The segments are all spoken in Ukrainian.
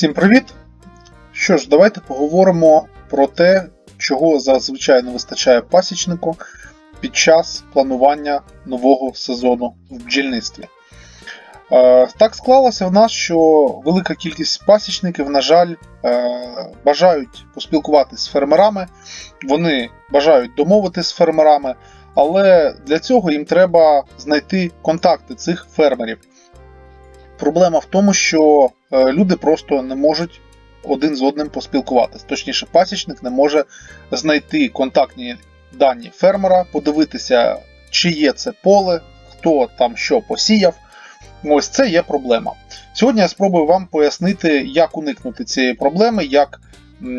Всім привіт! Що ж, давайте поговоримо про те, чого зазвичай не вистачає пасічнику під час планування нового сезону в бджільництві. Е, Так склалося в нас, що велика кількість пасічників, на жаль, е, бажають поспілкуватися з фермерами, вони бажають домовитися з фермерами, але для цього їм треба знайти контакти цих фермерів. Проблема в тому, що люди просто не можуть один з одним поспілкуватися. Точніше, пасічник не може знайти контактні дані фермера, подивитися, чи є це поле, хто там що посіяв. Ось це є проблема. Сьогодні я спробую вам пояснити, як уникнути цієї проблеми, як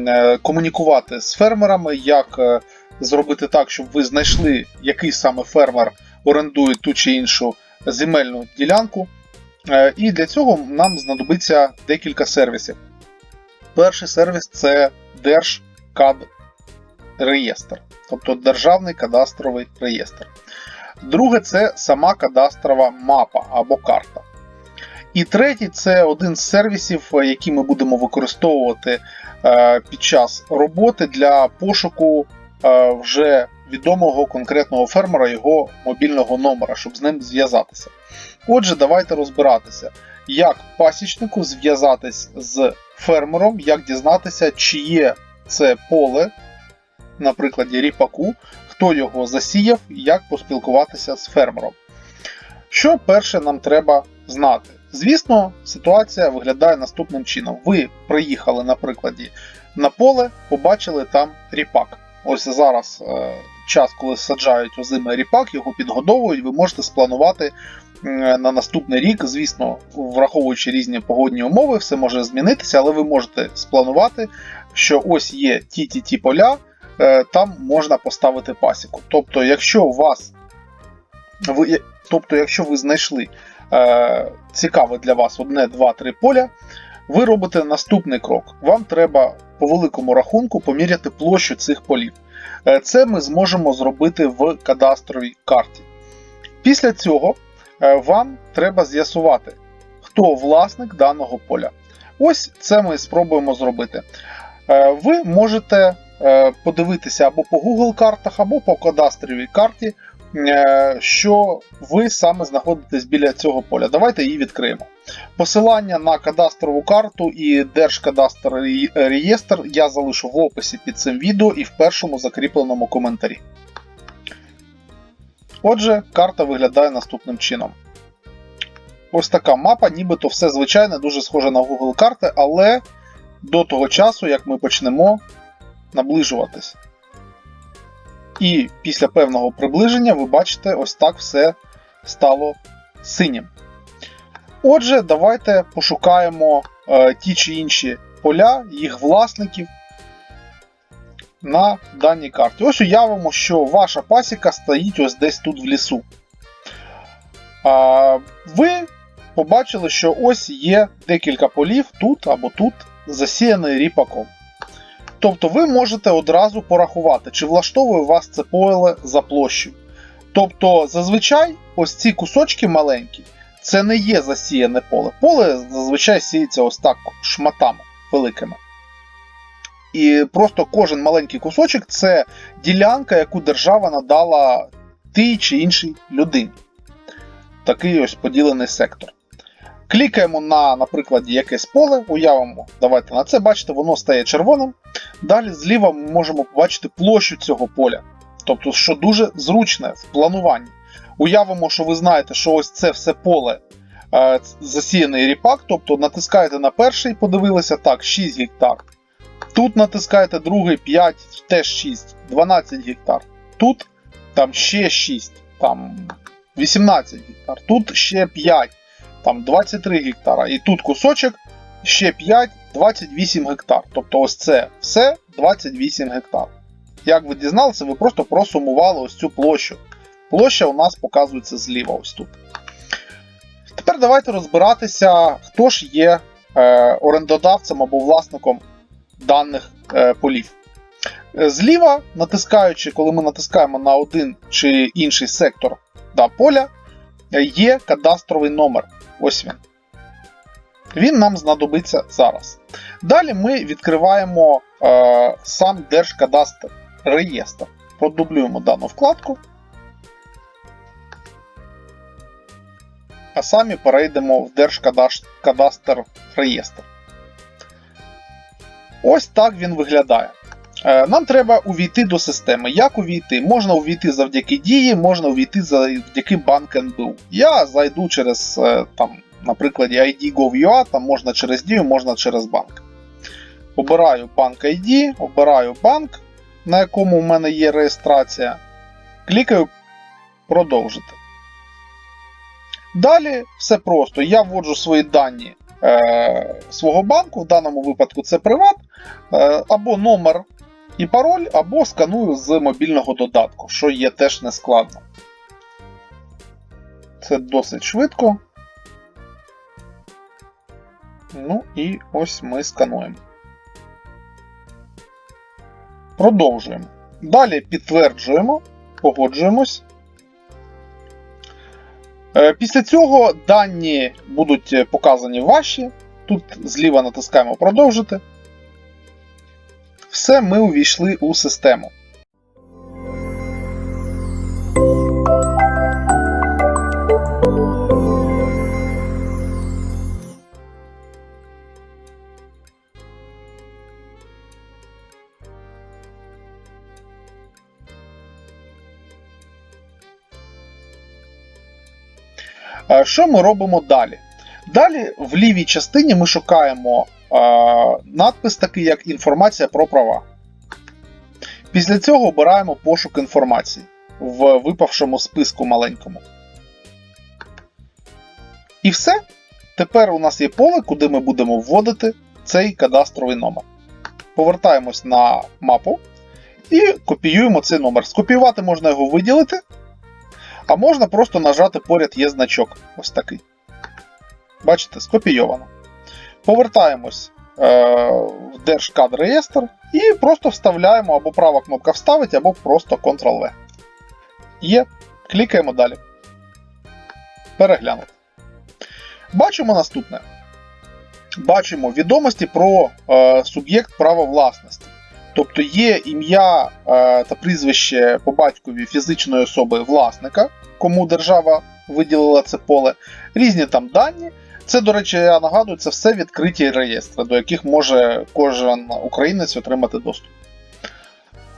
е, комунікувати з фермерами, як е, зробити так, щоб ви знайшли, який саме фермер орендує ту чи іншу земельну ділянку. Е, І для цього нам знадобиться декілька сервісів. Перший сервіс це Держкадреєстр, тобто Державний кадастровий реєстр. Друге це сама кадастрова мапа або карта. І третій це один з сервісів, е, який ми будемо використовувати е, під час роботи для пошуку вже відомого конкретного фермера його мобільного номера, щоб з ним зв'язатися. Отже, давайте розбиратися, як пасічнику зв'язатись з фермером, як дізнатися, чи є це поле, на прикладі ріпаку, хто його засіяв, і як поспілкуватися з фермером. Що перше нам треба знати? Звісно, ситуація виглядає наступним чином. Ви приїхали, на прикладі, на поле, побачили там ріпак. Ось зараз е, час, коли саджають озимий ріпак, його підгодовують, ви можете спланувати на наступний рік. Звісно, враховуючи різні погодні умови, все може змінитися, але ви можете спланувати, що ось є ті ті поля, е, там можна поставити пасіку. Тобто, якщо у вас ви, тобто, якщо ви знайшли е, цікаве для вас одне, два, три поля, ви робите наступний крок. Вам треба по великому рахунку поміряти площу цих полів. Е, Це ми зможемо зробити в кадастровій карті. Після цього е, вам треба з'ясувати, хто власник даного поля. Ось це ми спробуємо зробити. Е, Ви можете е, подивитися або по Google картах, або по кадастровій карті, е, що ви саме знаходитесь біля цього поля. Давайте її відкриємо. Посилання на кадастрову карту і Держкадастровий реєстр я залишу в описі під цим відео і в першому закріпленому коментарі. Отже, карта виглядає наступним чином. Ось така мапа, нібито все звичайне, дуже схоже на Google карти, але до того часу, як ми почнемо наближуватись. І після певного приближення ви бачите, ось так все стало синім. Отже, давайте пошукаємо е, ті чи інші поля, їх власників на даній карті. Ось уявимо, що ваша пасіка стоїть ось десь тут в лісу. А, ви побачили, що ось є декілька полів тут або тут, засіяний ріпаком. Тобто ви можете одразу порахувати, чи влаштовує вас це поле за площею. Тобто, зазвичай ось ці кусочки маленькі, це не є засіяне поле. Поле зазвичай сіється ось так шматами великими. І просто кожен маленький кусочок це ділянка, яку держава надала тій чи іншій людині. Такий ось поділений сектор. Клікаємо на, наприклад, якесь поле, уявимо, давайте на це, бачите, воно стає червоним. Далі зліва ми можемо побачити площу цього поля. Тобто, що дуже зручне в плануванні. Уявимо, що ви знаєте, що ось це все поле е, засіяний ріпак, тобто натискаєте на перший, подивилися, так, 6 гектар. Тут натискаєте другий 5, теж 6, 12 гектар. Тут там ще 6, там 18 гектар. Тут ще 5, там 23 гектара. І тут кусочок ще 5, 28 гектар. Тобто ось це все 28 гектар. Як ви дізналися, ви просто просумували ось цю площу. Площа у нас показується зліва ось тут. Тепер давайте розбиратися, хто ж є е, орендодавцем або власником даних е, полів. Е, Зліва, натискаючи, коли ми натискаємо на один чи інший сектор да, поля, е, є кадастровий номер. Ось він. Він нам знадобиться зараз. Далі ми відкриваємо е, сам Держкадастр реєстр. Продублюємо дану вкладку. А самі перейдемо в Держкадастр реєстр. Ось так він виглядає. Е, Нам треба увійти до системи. Як увійти? Можна увійти завдяки дії, можна увійти завдяки банк НБУ. Я зайду через, е, там, на прикладі ID.gov.ua, там можна через дію, можна через банк. Обираю банк ID, обираю банк, на якому у мене є реєстрація. Клікаю продовжити. Далі все просто. Я вводжу свої дані е, свого банку, в даному випадку це приват, е, або номер і пароль, або сканую з мобільного додатку, що є теж нескладно. Це досить швидко. Ну і ось ми скануємо. Продовжуємо. Далі підтверджуємо, погоджуємось. Е, Після цього дані будуть показані ваші. Тут зліва натискаємо продовжити. Все, ми увійшли у систему. Що ми робимо далі? Далі в лівій частині ми шукаємо надпис такий, як інформація про права. Після цього обираємо пошук інформації в випавшому списку маленькому. І все. Тепер у нас є поле, куди ми будемо вводити цей кадастровий номер. Повертаємось на мапу і копіюємо цей номер. Скопіювати можна його виділити, а можна просто нажати поряд є значок. Ось такий. Бачите, скопійовано. Повертаємось е, в Держкадреєстр і просто вставляємо або права кнопка вставити, або просто Ctrl-V. Є. Клікаємо далі. Переглянути. Бачимо наступне. Бачимо відомості про е, суб'єкт права власності. Тобто є ім'я е, та прізвище по батькові фізичної особи власника, кому держава виділила це поле, різні там дані. Це, до речі, я нагадую, це все відкриті реєстри, до яких може кожен українець отримати доступ.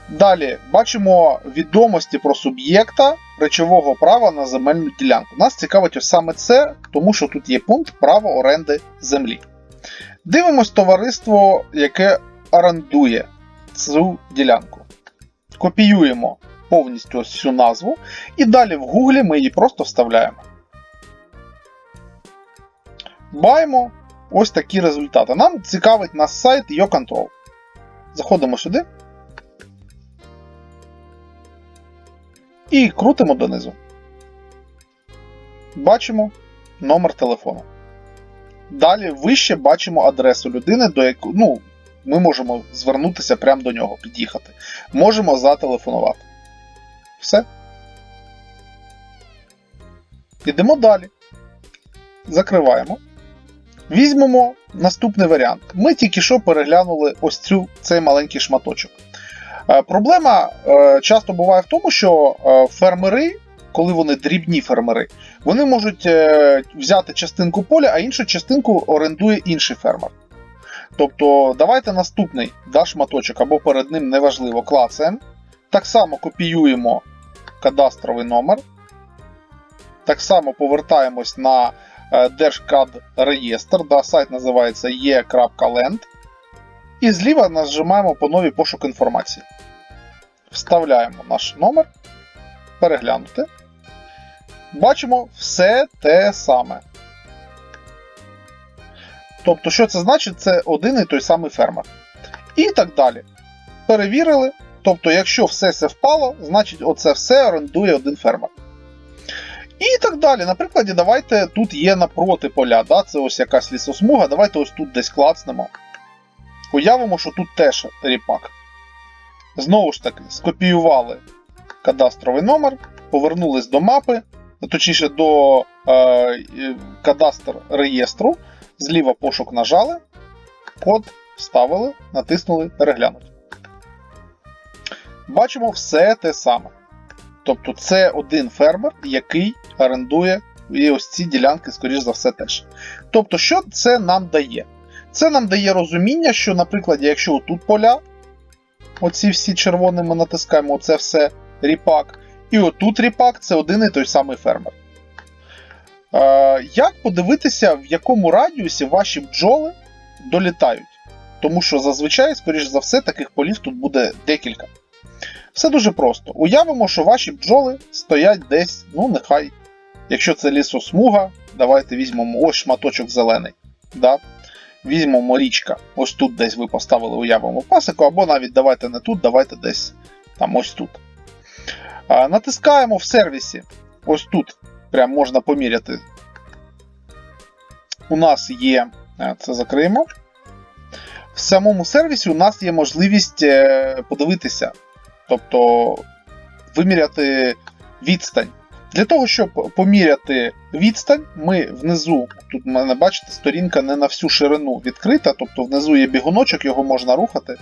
Далі бачимо відомості про суб'єкта речового права на земельну ділянку. Нас цікавить ось саме це, тому що тут є пункт право оренди землі. Дивимось товариство, яке орендує цю ділянку. Копіюємо повністю ось цю назву, і далі в Гуглі ми її просто вставляємо. Маємо ось такі результати. Нам цікавить наш сайт YoControl. Заходимо сюди. І крутимо донизу. Бачимо номер телефону. Далі вище бачимо адресу людини, до якої ну, ми можемо звернутися прямо до нього, під'їхати. Можемо зателефонувати. Все. Йдемо далі. Закриваємо. Візьмемо наступний варіант. Ми тільки що переглянули ось цю, цей маленький шматочок. Е, Проблема е, часто буває в тому, що е, фермери, коли вони дрібні фермери, вони можуть взяти частинку поля, а іншу частинку орендує інший фермер. Тобто, давайте наступний да, шматочок або перед ним неважливо клацаємо. Так само копіюємо кадастровий номер. Так само повертаємось на е, Держкадреєстр. Да, сайт називається e.land. І зліва нажимаємо по новій пошук інформації. Вставляємо наш номер. Переглянути. Бачимо все те саме. Тобто, що це значить? Це один і той самий фермер. І так далі. Перевірили. Тобто, якщо все це впало, значить оце все орендує один фермер. І так далі. На прикладі, давайте тут є напроти поля. Да? Це ось якась лісосмуга. Давайте ось тут десь клацнемо. Уявимо, що тут теж ріпак. Знову ж таки, скопіювали кадастровий номер, повернулись до мапи, точніше до е, кадастр реєстру, Зліва пошук нажали, код вставили, натиснули переглянути. Бачимо все те саме. Тобто це один фермер, який орендує і ось ці ділянки, скоріш за все, теж. Тобто, що це нам дає? Це нам дає розуміння, що, наприклад, якщо тут поля, оці всі червоні ми натискаємо, оце все ріпак, і отут ріпак це один і той самий фермер. Е, як подивитися, в якому радіусі ваші бджоли долітають? Тому що зазвичай, скоріш за все, таких полів тут буде декілька. Все дуже просто. Уявимо, що ваші бджоли стоять десь, ну нехай, якщо це лісосмуга, давайте візьмемо ось шматочок зелений. Да? Візьмемо річка. Ось тут десь ви поставили, уявимо пасику, або навіть давайте не тут, давайте десь там ось тут. А, натискаємо в сервісі. Ось тут. Прям можна поміряти. У нас є. е, Це закриємо. В самому сервісі у нас є можливість е, подивитися, тобто виміряти відстань. Для того, щоб поміряти відстань, ми внизу, тут мене бачите, сторінка не на всю ширину відкрита, тобто внизу є бігуночок, його можна рухати.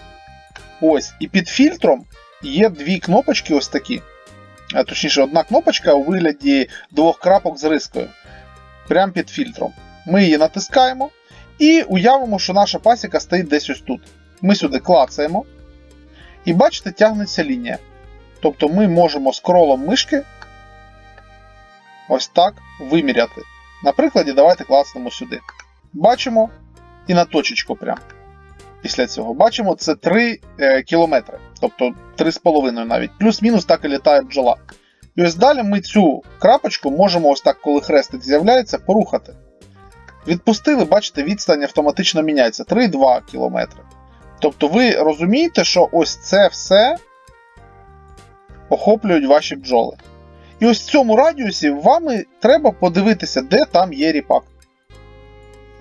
Ось, і під фільтром є дві кнопочки, ось такі. А точніше, одна кнопочка у вигляді двох крапок з рискою. Прямо під фільтром. Ми її натискаємо і уявимо, що наша пасіка стоїть десь ось тут. Ми сюди клацаємо. І бачите, тягнеться лінія. Тобто ми можемо скролом мишки ось так виміряти. На прикладі, давайте клацнемо сюди. Бачимо і на точечку прям. Після цього бачимо, це 3 е, кілометри, тобто 3,5 навіть. Плюс-мінус так і літає бджола. І ось далі ми цю крапочку можемо, ось так, коли хрестик з'являється, порухати. Відпустили, бачите, відстань автоматично міняється 3,2 км. Тобто ви розумієте, що ось це все охоплюють ваші бджоли. І ось в цьому радіусі вам треба подивитися, де там є ріпак.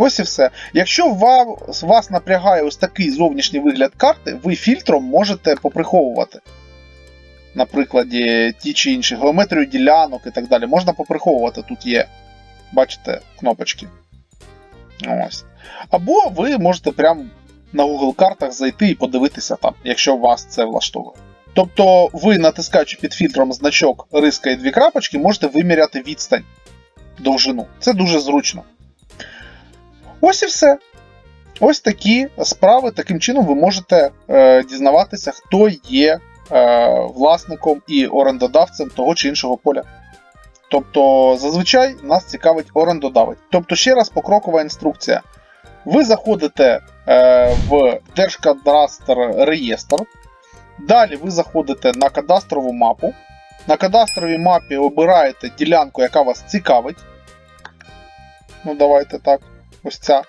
Ось і все. Якщо вас, вас напрягає ось такий зовнішній вигляд карти, ви фільтром можете поприховувати. На прикладі ті чи інші геометрію ділянок і так далі. Можна поприховувати, тут є, бачите, кнопочки. Ось. Або ви можете прямо на Google картах зайти і подивитися там, якщо вас це влаштовує. Тобто ви, натискаючи під фільтром значок риска і дві крапочки, можете виміряти відстань довжину. Це дуже зручно. Ось і все. Ось такі справи. Таким чином ви можете е, дізнаватися, хто є е, власником і орендодавцем того чи іншого поля. Тобто, зазвичай нас цікавить орендодавець. Тобто, ще раз покрокова інструкція. Ви заходите е, в Держкадастр реєстр. Далі ви заходите на кадастрову мапу. На кадастровій мапі обираєте ділянку, яка вас цікавить. Ну, давайте так, ось ця.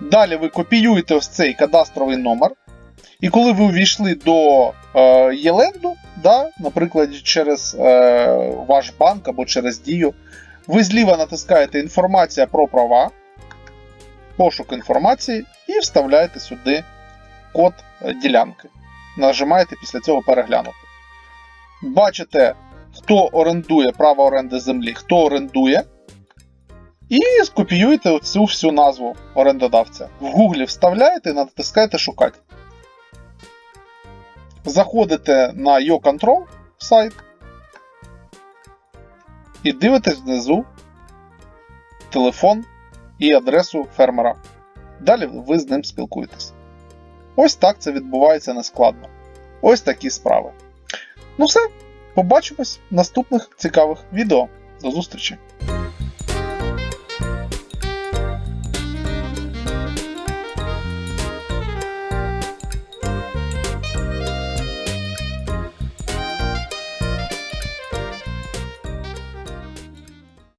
Далі ви копіюєте ось цей кадастровий номер. І коли ви увійшли до е, Єленду, да, наприклад, через е, ваш банк або через Дію, ви зліва натискаєте інформація про права, пошук інформації і вставляєте сюди код ділянки. Нажимаєте після цього переглянути. Бачите, хто орендує право оренди землі, хто орендує. І скопіюєте оцю всю назву орендодавця. В Гуглі вставляєте і натискаєте шукати. Заходите на YoControl сайт і дивитесь внизу телефон і адресу фермера. Далі ви з ним спілкуєтесь. Ось так це відбувається нескладно. Ось такі справи. Ну все, побачимось в наступних цікавих відео. До зустрічі!